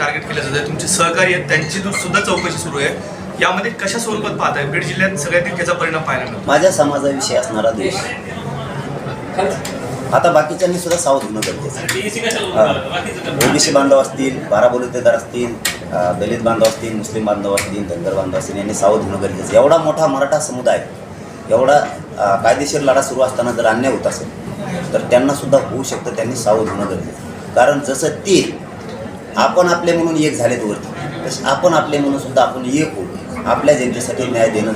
जे सहकारी आहेत त्यांची सुद्धा चौकशी सुरू आहे. यामध्ये कशा स्वरूपात पाहत आहे बीड जिल्ह्यात सगळ्यात त्याचा परिणाम पाहायला मिळतो. माझ्या समाजाविषयी असणारा देश. आता बाकीच्यांनी सुद्धा सावध होणं गरजेचं आहे. ओबीसी बांधव असतील बारा बलुतेदार असतील दलित बांधव असतील मुस्लिम बांधव असतील धनगर बांधव असतील यांनी सावध होणं गरजेचं आहे. एवढा मोठा मराठा समुदाय एवढा कायदेशीर लढा सुरू असताना जर अन्याय होत असेल तर त्यांना सुद्धा होऊ शकतं त्यांनी सावध होणं गरजेचं. कारण जसं ते आपण आपले म्हणून एक झालेत वरती तसे आपण आपले म्हणून सुद्धा आपण एक होऊ. आपल्या जनतेसाठी न्याय देणं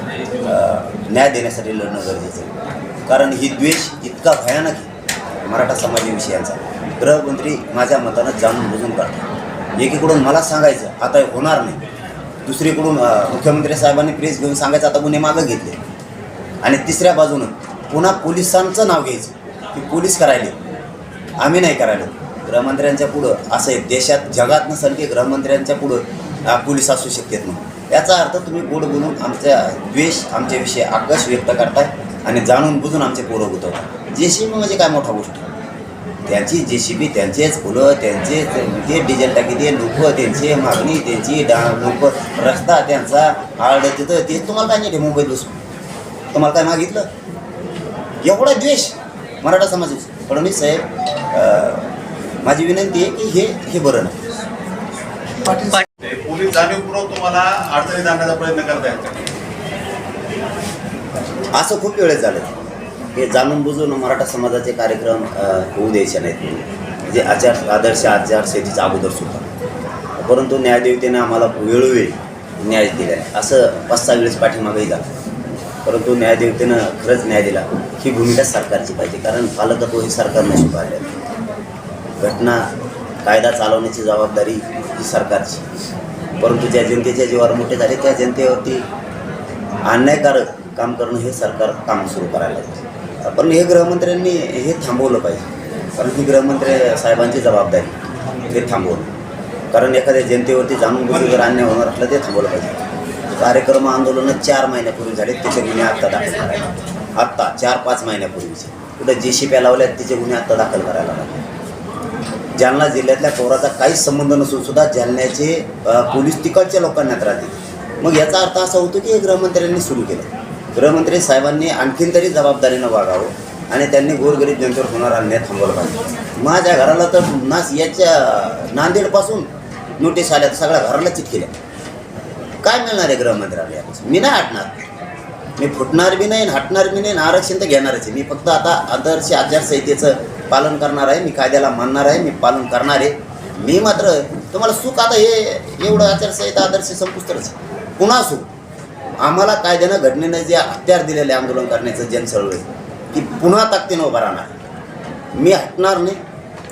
न्याय देण्यासाठी लढणं गरजेचं आहे. कारण ही द्वेष इतका भयानक आहे मराठा समाजाविषयांचा गृहमंत्री माझ्या मतानं जाणून बुजून काढतात एकीकडून मला सांगायचं आता होणार नाही. दुसरीकडून मुख्यमंत्री साहेबांनी प्रेस घेऊन सांगायचं आता गुन्हे मागं घेतले. आणि तिसऱ्या बाजूनं पुन्हा पोलिसांचं नाव घ्यायचं. की पोलीस करायले. आम्ही नाही करायला. गृहमंत्र्यांच्या पुढं असं आहे देशात जगात नसेल की गृहमंत्र्यांच्या पुढं पोलीस असू शकतात म्हणून. याचा अर्थ तुम्ही गोड बोलून आमच्या द्वेष आमच्याविषयी आकर्ष व्यक्त करताय आणि जाणून बुजून आमचे पोरं गुतवताय. जे सी बी म्हणजे काय मोठा गोष्ट? त्यांची जे सी बी त्यांचेच फुलं त्यांचे ते डिझेल टाकी ते लोक त्यांची मागणी त्यांची डा लोक रस्ता त्यांचा आड तिथं ते तुम्हाला काय नाही मुंबईत बसून. तुम्हाला काय मागितलं? एवढा द्वेष मराठा समाजाचा. फडणवीस साहेब माझी विनंती आहे की हे हे बरं नाही. ते पोलीस जाणीवपूर्वक तुम्हाला अडचणीत आणण्याचा प्रयत्न करतायत? असं खूप वेळेस झालं. हे जाणून बुजून मराठा समाजाचे कार्यक्रम होऊ द्यायचे नाहीत. म्हणजे आचार आदर्श आचारसंहितेच्या अगोदर सुद्धा. परंतु न्यायदेवतेने आम्हाला वेळोवेळी न्याय दिला आहे असं पाच सहा वेळेस पाठीमागेही झालं. परंतु न्यायदेवतेनं खरंच न्याय दिला. ही भूमिका सरकारची पाहिजे. कारण पालकत्व हे सरकारनं स्वीकारले घटना कायदा चालवण्याची जबाबदारी ही सरकारची. परंतु ज्या जनतेच्या जीवावर मोठे झाले त्या जनतेवरती अन्यायकारक काम करणं हे सरकार काम सुरू करायला लागलं. पण हे गृहमंत्र्यांनी हे थांबवलं पाहिजे. कारण ही गृहमंत्री साहेबांची जबाबदारी हे थांबवलं. कारण एखाद्या जनतेवरती जाणून बुजून जर अन्याय होणार असलं ते थांबवलं पाहिजे. कार्यक्रम आंदोलनं चार महिन्यापूर्वी झाले त्याचे गुन्हे आत्ता दाखल करायला आत्ता चार पाच महिन्यापूर्वीचे. कुठं जे शिप्या लावल्यात त्याचे गुन्हे आत्ता दाखल करायला लागले. जालना जिल्ह्यातल्या चोराचा काहीच संबंध नसून सुद्धा जालन्याचे पोलीस तिकडच्या लोकांना त्रास देते मग याचा अर्थ असा होतो की हे गृहमंत्र्यांनी सुरू केलं. गृहमंत्री साहेबांनी आणखीन तरी जबाबदारीनं वागावं आणि त्यांनी गोरगरीब जनतेवर होणारा अन्याय थांबवला पाहिजे. माझ्या घराला तर नास याच्या नांदेडपासून नोटीस आल्या सगळ्या घराला चिटकेल्या काय मिळणार आहे गृहमंत्र्याला यापासून? मी नाही हटणार. मी फुटणार बी नाही हटणार बी नाही आणि आरक्षण तर घेणारच आहे. मी फक्त आता आदर्श आचारसंहितेचं पालन करणार आहे मी कायद्याला मानणार आहे मी पालन करणार आहे. मी मात्र तुम्हाला सुख आता हे एवढं आचारसंहिता आदर्श संपुस्तरच पुन्हा सुख. आम्हाला कायद्यानं घटनेनं जे हत्यार दिलेलं आहे आंदोलन करण्याचं जनचळवळ की पुन्हा ताकदीनं उभा राहणार. मी हटणार नाही.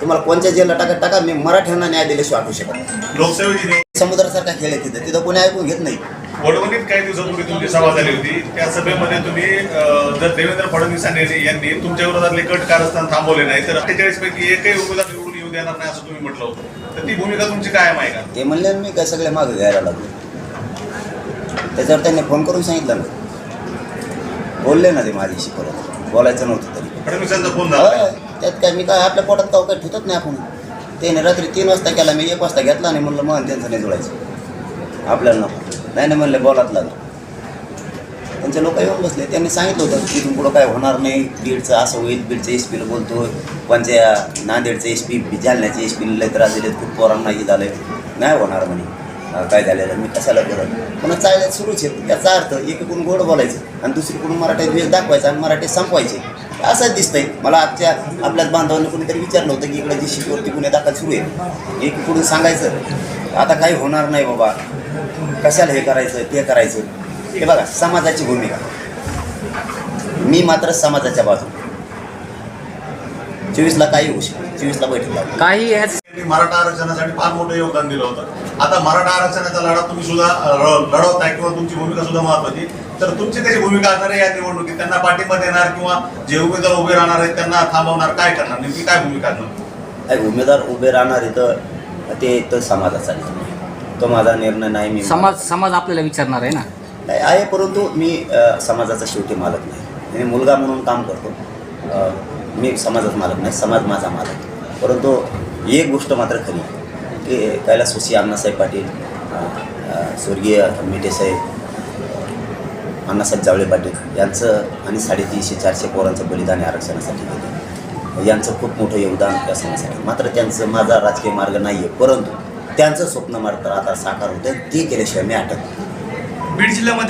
तुम्हाला कोणत्या जेलला टाका टाका मी मराठ्यांना न्याय दिल्याशिवाय वाटू शकत समुद्रासारखा खेळ आहे तिथं. तिथं कोणी ऐकून घेत नाही. वडवणीत काही दिवसापूर्वी तुमची सभा झाली होती. त्या सभेमध्ये तुम्ही जर देवेंद्र फडणवीस यांनी यांनी तुमच्या विरोधातले कट कारस्थान थांबवले नाही तर अठ्ठेचाळीस पैकी एकही उमेदवार निवडून येऊ देणार नाही असं तुम्ही म्हटलं होतं. तर ती भूमिका तुमची कायम आहे का? ते म्हणले मी काय सगळे मागं घ्यायला लागलो? त्याच्यावर त्यांनी फोन करून सांगितलं ना. बोलले ना ते माझ्याशी परत. बोलायचं नव्हतं तरी. फडणवीसांचा फोन झाला त्यात काय मी काय आपल्या पोटात काय ठेवत नाही आपण. त्याने रात्री तीन वाजता केला मी एक वाजता घेतला आणि म्हणलं मग त्यांचं नाही जुळायचं. आपल्याला नको. नाही नाही म्हणले बोलात लागलं. त्यांचे लोक येऊन बसले. त्यांनी सांगितलं होतं की इथून पुढं काय होणार नाही. बीडचं असं होईल. बीडचं एस पीला बोलतो कोणत्या नांदेडचं एस पी जालन्याचे एस पीला लय त्रास दिलेत. खूप पोरांना हे झालं नाही होणार म्हणे. काय झालेलं? मी कशाला करत? पण चालण्यात सुरूच आहे याचा अर्थ एकीकडून गोड बोलायचं आणि दुसरीकडून मराठी वेळ दाखवायचा आणि मराठी संपवायचे. असंच दिसतंय. मला आजच्या आपल्याच बांधवांनी कोणीतरी विचारलं होतं की इकडे जी शिकवरती गुन्हे दाखल सुरू आहे एकीकडून सांगायचं आता काही होणार नाही बाबा. कशाला हे करायचं ते करायचं? हे बघा समाजाची भूमिका. मी मात्र समाजाच्या बाजू चोवीसला काही होऊ शकते चोवीसला बैठक काही मराठा आरक्षणासाठी फार मोठं योगदान दिलं होतं. आता मराठा आरक्षणाचा लढा तुम्ही सुद्धा लढवताय किंवा तुमची भूमिका सुद्धा महत्वाची. तर तुमची कशी भूमिका असणार आहे या निवडणुकीत? त्यांना पाठिंबा देणार किंवा जे उमेदवार उभे राहणार आहेत त्यांना थांबवणार काय करणार? नेमकी काय भूमिका असणार? उमेदवार उभे राहणार इथं ते तर समाजाचा निर्णय. तो माझा निर्णय नाही मी समाज समाज आपल्याला विचारणार आहे ना? नाही आहे परंतु मी समाजाचा शेवटी मालक नाही. मी मुलगा म्हणून काम करतो. मी समाजात मालक नाही समाज माझा मालक. परंतु एक गोष्ट मात्र खरी की कैलास सुशी अण्णासाहेब पाटील स्वर्गीय मिठेसाहेब अण्णासाहेब जावळे पाटील यांचं आणि साडेतीनशे चारशे पोरांचं बलिदान आरक्षणासाठी दिलं यांचं खूप मोठं योगदान या समाजासाठी. मात्र त्यांचं माझा राजकीय मार्ग नाही आहे परंतु त्यांचं स्वप्न मात्र आता साकार होतं ते केल्याशिवाय मी अटक बीड जिल्ह्यामध्ये